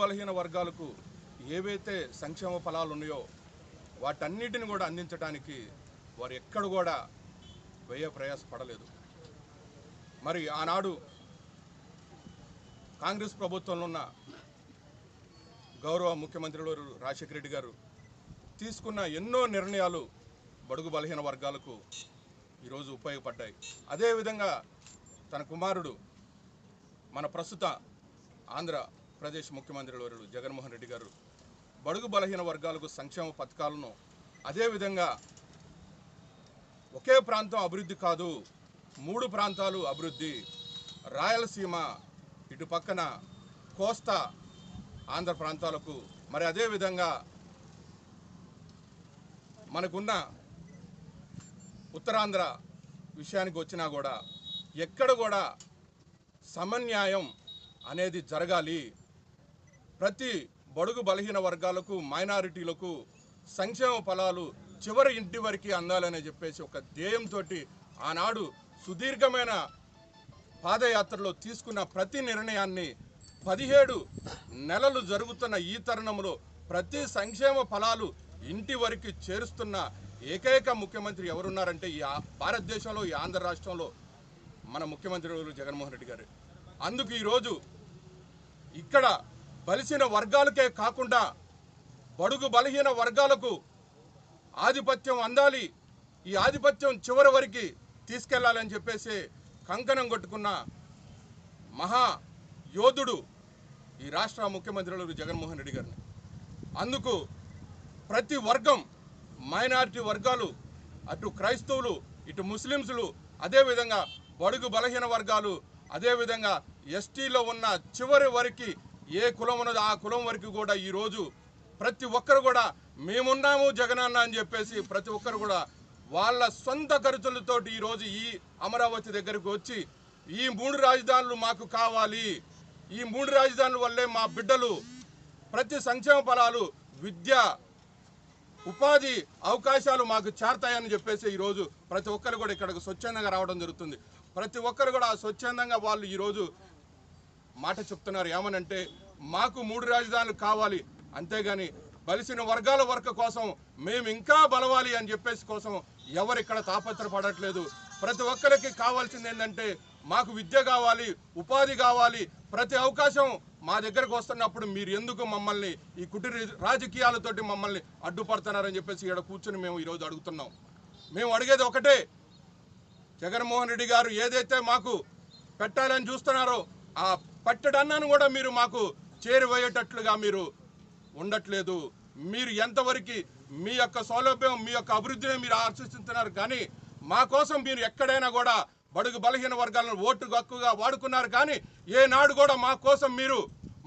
బలహీన వర్గాలకు ఏవైతే సంక్షేమ ఫలాలు ఉన్నాయో వాటన్నిటిని కూడా అందించడానికి వారు ఎక్కడ కూడా వ్యయ ప్రయాసపడలేదు మరి ఆనాడు కాంగ్రెస్ ప్రభుత్వంలో ఉన్న గౌరవ ముఖ్యమంత్రులు రాజశేఖర రెడ్డి గారు తీసుకున్న ఎన్నో నిర్ణయాలు బడుగు బలహీన వర్గాలకు ఈరోజు ఉపయోగపడ్డాయి. అదేవిధంగా తన కుమారుడు మన ప్రస్తుత ఆంధ్ర ఆంధ్రప్రదేశ్ ముఖ్యమంత్రి వర్యుడు జగన్మోహన్ రెడ్డి గారు బడుగు బలహీన వర్గాలకు సంక్షేమ పథకాలను అదేవిధంగా ఒకే ప్రాంతం అభివృద్ధి కాదు మూడు ప్రాంతాలు అభివృద్ధి రాయలసీమ ఇటు పక్కన కోస్తా ఆంధ్ర ప్రాంతాలకు మరి అదేవిధంగా మనకున్న ఉత్తరాంధ్ర విషయానికి వచ్చినా కూడా ఎక్కడ కూడా సమన్యాయం అనేది జరగాలి. ప్రతి బడుగు బలహీన వర్గాలకు మైనారిటీలకు సంక్షేమ ఫలాలు చివరి ఇంటి వరకు అందాలని చెప్పేసి ఒక ధ్యేయంతో ఆనాడు సుదీర్ఘమైన పాదయాత్రలో తీసుకున్న ప్రతి నిర్ణయాన్ని పదిహేడు నెలలు జరుగుతున్న ఈ తరుణంలో ప్రతి సంక్షేమ ఫలాలు ఇంటి వరకు చేరుస్తున్న ఏకైక ముఖ్యమంత్రి ఎవరున్నారంటే ఈ భారతదేశంలో ఈ ఆంధ్ర రాష్ట్రంలో మన ముఖ్యమంత్రి జగన్మోహన్ రెడ్డి గారు. అందుకు ఈరోజు ఇక్కడ బలిసిన వర్గాలకే కాకుండా బడుగు బలహీన వర్గాలకు ఆధిపత్యం అందాలి ఈ ఆధిపత్యం చివరి వరకు తీసుకెళ్ళాలని చెప్పేసి కంకణం కొట్టుకున్న మహా యోధుడు ఈ రాష్ట్ర ముఖ్యమంత్రులు జగన్మోహన్ రెడ్డి గారిని. అందుకు ప్రతి వర్గం మైనారిటీ వర్గాలు అటు క్రైస్తవులు ఇటు ముస్లిమ్స్లు అదేవిధంగా బడుగు బలహీన వర్గాలు అదేవిధంగా ఎస్టీలో ఉన్న చివరి వరకు ఏ కులం ఉన్నదో ఆ కులం వరకు కూడా ఈరోజు ప్రతి ఒక్కరు కూడా మేమున్నాము జగనన్న అని చెప్పేసి ప్రతి ఒక్కరు కూడా వాళ్ళ సొంత ఖర్చులతోటి ఈరోజు ఈ అమరావతి దగ్గరకు వచ్చి ఈ మూడు రాజధానులు మాకు కావాలి. ఈ మూడు రాజధానుల వల్లే మా బిడ్డలు ప్రతి సంక్షేమ ఫలాలు విద్య ఉపాధి అవకాశాలు మాకు చేరతాయని చెప్పేసి ఈరోజు ప్రతి ఒక్కరు కూడా ఇక్కడికి స్వచ్ఛందంగా రావడం జరుగుతుంది. ప్రతి ఒక్కరు కూడా స్వచ్ఛందంగా వాళ్ళు ఈరోజు మాట చెప్తున్నారు ఏమనంటే మాకు మూడు రాజధానులు కావాలి అంతేగాని బలిసిన వర్గాల వర్క కోసం మేము ఇంకా బలవాలి అని చెప్పేసి కోసం ఎవరు ఇక్కడ తాపత్రపడట్లేదు ప్రతి ఒక్కరికి కావాల్సింది ఏంటంటే మాకు విద్య కావాలి ఉపాధి కావాలి ప్రతి అవకాశం మా దగ్గరకు వస్తున్నప్పుడు మీరు ఎందుకు మమ్మల్ని ఈ కుటీర రాజకీయాలతోటి మమ్మల్ని అడ్డుపడుతున్నారని చెప్పేసి ఇక్కడ కూర్చొని మేము ఈరోజు అడుగుతున్నాం. మేము అడిగేది ఒకటే జగన్మోహన్ రెడ్డి గారు ఏదైతే మాకు పెట్టాలని చూస్తున్నారో ఆ పట్టడన్నాను కూడా మీరు మాకు చేరువయ్యేటట్లుగా మీరు ఉండట్లేదు. మీరు ఎంతవరకు మీ యొక్క సౌలభ్యం మీ యొక్క అభివృద్ధిని మీరు ఆశిస్తున్నారు కానీ మా కోసం మీరు ఎక్కడైనా కూడా బడుగు బలహీన వర్గాలను ఓటు హక్కుగా వాడుకున్నారు కానీ ఏనాడు కూడా మా కోసం మీరు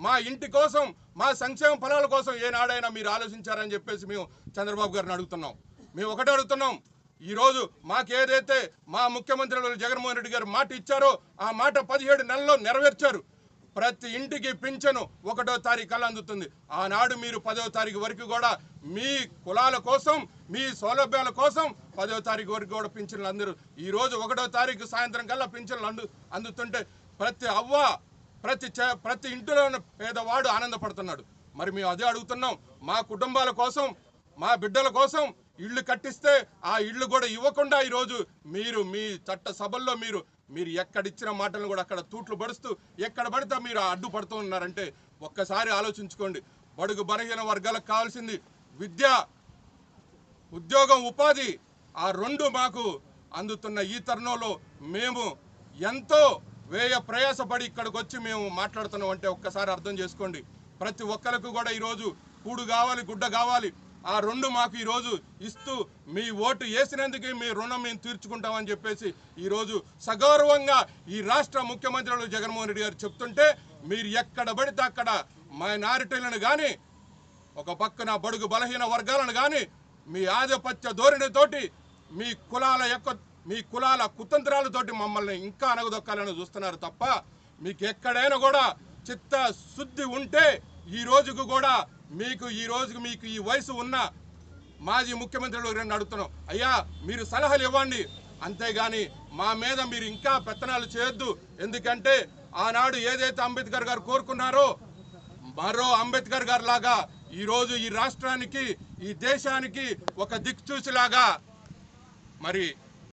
మా ఇంటి కోసం మా సంక్షేమ ఫలాల కోసం ఏనాడైనా మీరు ఆలోచించారని చెప్పేసి మేము చంద్రబాబు గారిని అడుగుతున్నాం. మేము ఒకటే అడుగుతున్నాం. ఈరోజు మాకేదైతే మా ముఖ్యమంత్రి జగన్మోహన్ రెడ్డి గారు మాట ఇచ్చారో ఆ మాట పదిహేడు నెలల్లో నెరవేర్చారు. ప్రతి ఇంటికి పింఛను ఒకటో తారీఖు కల్లా అందుతుంది. ఆనాడు మీరు పదో తారీఖు వరకు కూడా మీ కులాల కోసం మీ సౌలభ్యాల కోసం పదో తారీఖు వరకు కూడా పింఛన్లు అందరూ. ఈరోజు ఒకటో తారీఖు సాయంత్రం కల్లా పింఛన్లు అందు అందుతుంటే ప్రతి అవ్వ ప్రతి ప్రతి ఇంటిలో ఉన్న పేదవాడు ఆనందపడుతున్నాడు. మరి మేము అదే అడుగుతున్నాం. మా కుటుంబాల కోసం మా బిడ్డల కోసం ఇళ్ళు కట్టిస్తే ఆ ఇళ్ళు కూడా ఇవ్వకుండా ఈరోజు మీరు మీ చట్ట సభల్లో మీరు మీరు ఎక్కడిచ్చిన మాటలను కూడా అక్కడ తూట్లు పడుస్తూ ఎక్కడ పడితే మీరు అడ్డుపడుతూ ఉన్నారంటే ఒక్కసారి ఆలోచించుకోండి. బడుగు బలహీన వర్గాలకు కావాల్సింది విద్య ఉద్యోగం ఉపాధి. ఆ రెండు మాకు అందుతున్న ఈ తరుణంలో మేము ఎంతో వ్యయ ప్రయాసపడి ఇక్కడికి వచ్చి మేము మాట్లాడుతున్నాం అంటే ఒక్కసారి అర్థం చేసుకోండి. ప్రతి ఒక్కరికి కూడా ఈరోజు కూడు కావాలి గుడ్డ కావాలి. ఆ రెండు మాకు ఈరోజు ఇస్తూ మీ ఓటు వేసినందుకే మీ రుణం మేము తీర్చుకుంటామని చెప్పేసి ఈరోజు సగౌరవంగా ఈ రాష్ట్ర ముఖ్యమంత్రులు జగన్మోహన్ రెడ్డి గారు చెప్తుంటే మీరు ఎక్కడ పడితే అక్కడ మైనారిటీలను కానీ ఒక పక్కన బడుగు బలహీన వర్గాలను కానీ మీ ఆధిపత్య ధోరణితోటి మీ కులాల యొక్క మీ కులాల కుతంత్రాలతోటి మమ్మల్ని ఇంకా అనగదొక్కాలని చూస్తున్నారు తప్ప మీకు ఎక్కడైనా కూడా చిత్త శుద్ధి ఉంటే ఈ రోజుకు కూడా మీకు ఈ రోజుకు మీకు ఈ వయసు ఉన్న మాజీ ముఖ్యమంత్రులు రెండు అడుగుతున్నాం. అయ్యా మీరు సలహాలు ఇవ్వండి. అంతేగాని మా మీద మీరు ఇంకా పెత్తనాలు చేయొద్దు. ఎందుకంటే ఆనాడు ఏదైతే అంబేద్కర్ గారు కోరుకున్నారో మరో అంబేద్కర్ గారు లాగా ఈరోజు ఈ రాష్ట్రానికి ఈ దేశానికి ఒక దిక్చూసిలాగా మరి